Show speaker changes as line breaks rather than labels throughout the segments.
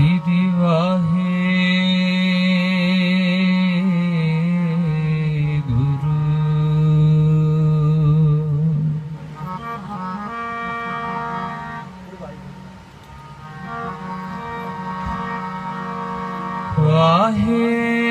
ਸਿਧੀ ਵਾਹੇ ਗੁਰੂ ਵਾਹੇ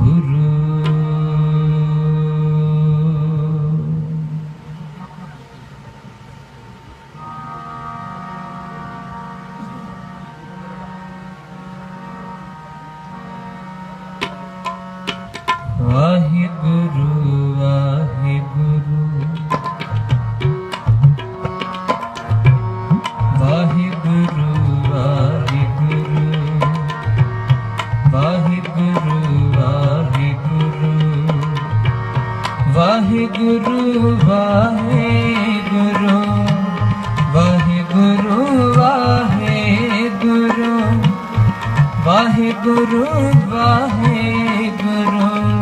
Guru Waheguru Waheguru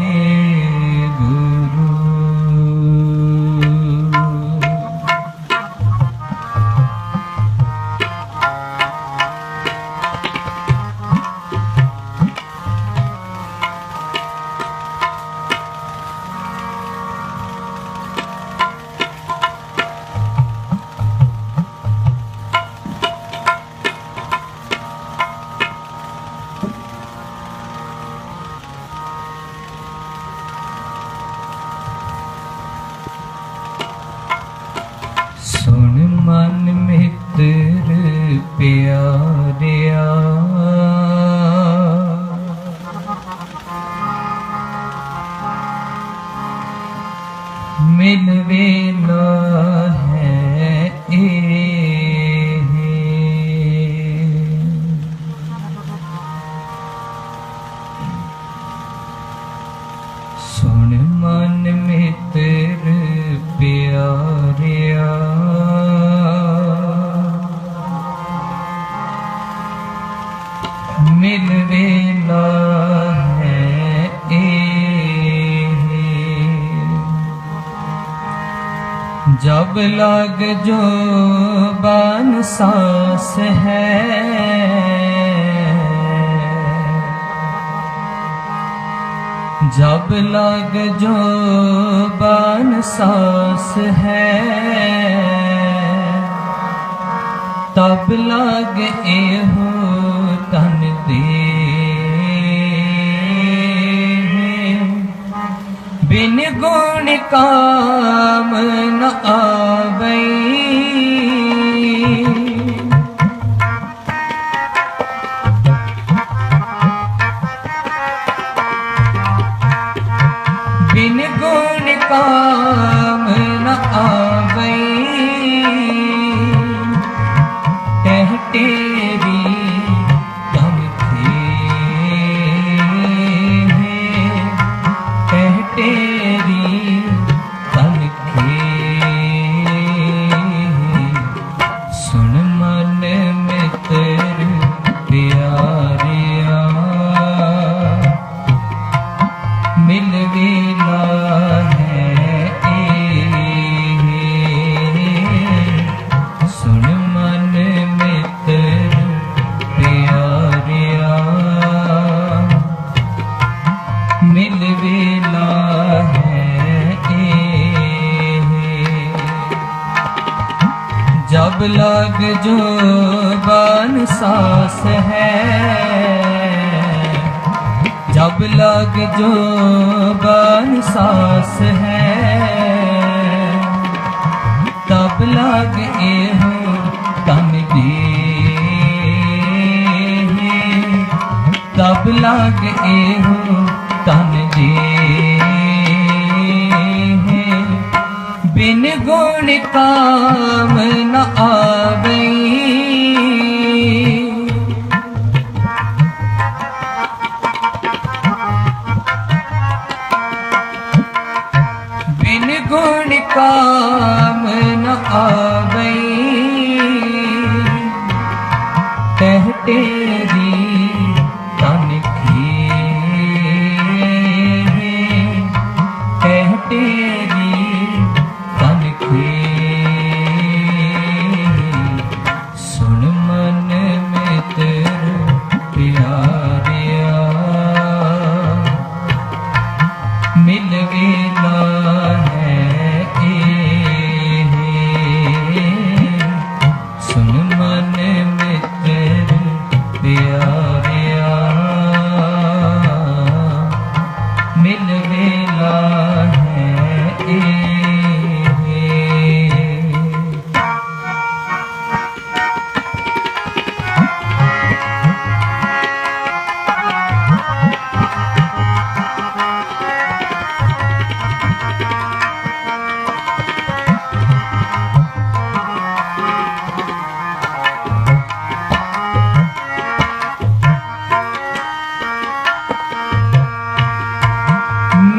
जब लग जो बन सांस है जब लग जो बन सांस है तब लग ए हो तन दे बिन गुण काम न आवई जुबान बान सास है जब लग जो बान सास है तब लग एहो तम दे तब लग एहो गुण काम न आवई बिन गुण काम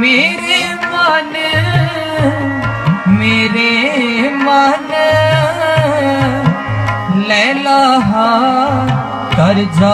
ਮੇਰੇ ਮਨ ਮੇਰੇ ਮਨ ਲੈਲਾ ਕਰ ਜਾ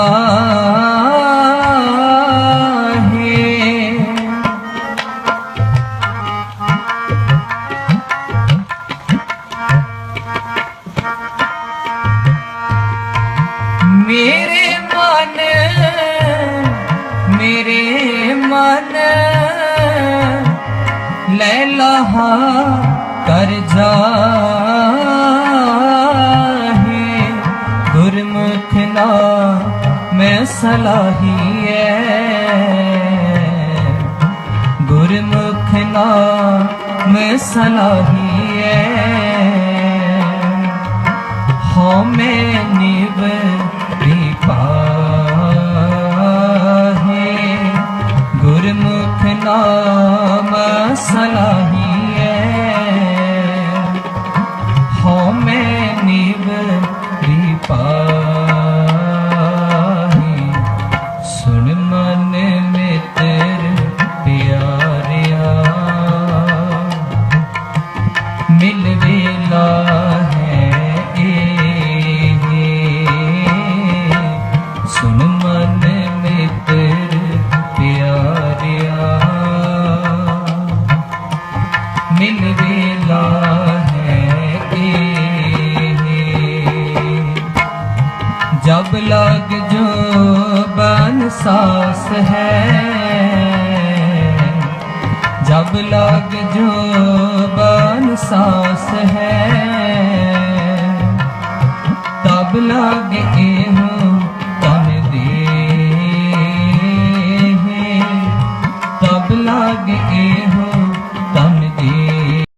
लैला कर जा है गुरमुख ना मैं सलाही है गुरमुख ना मैं सलाही है हो मैं निब दीपा है गुरमुख ना सलाही है हो मैं नीब दीपा पास है जब लग जो बन सांस है तब लग एक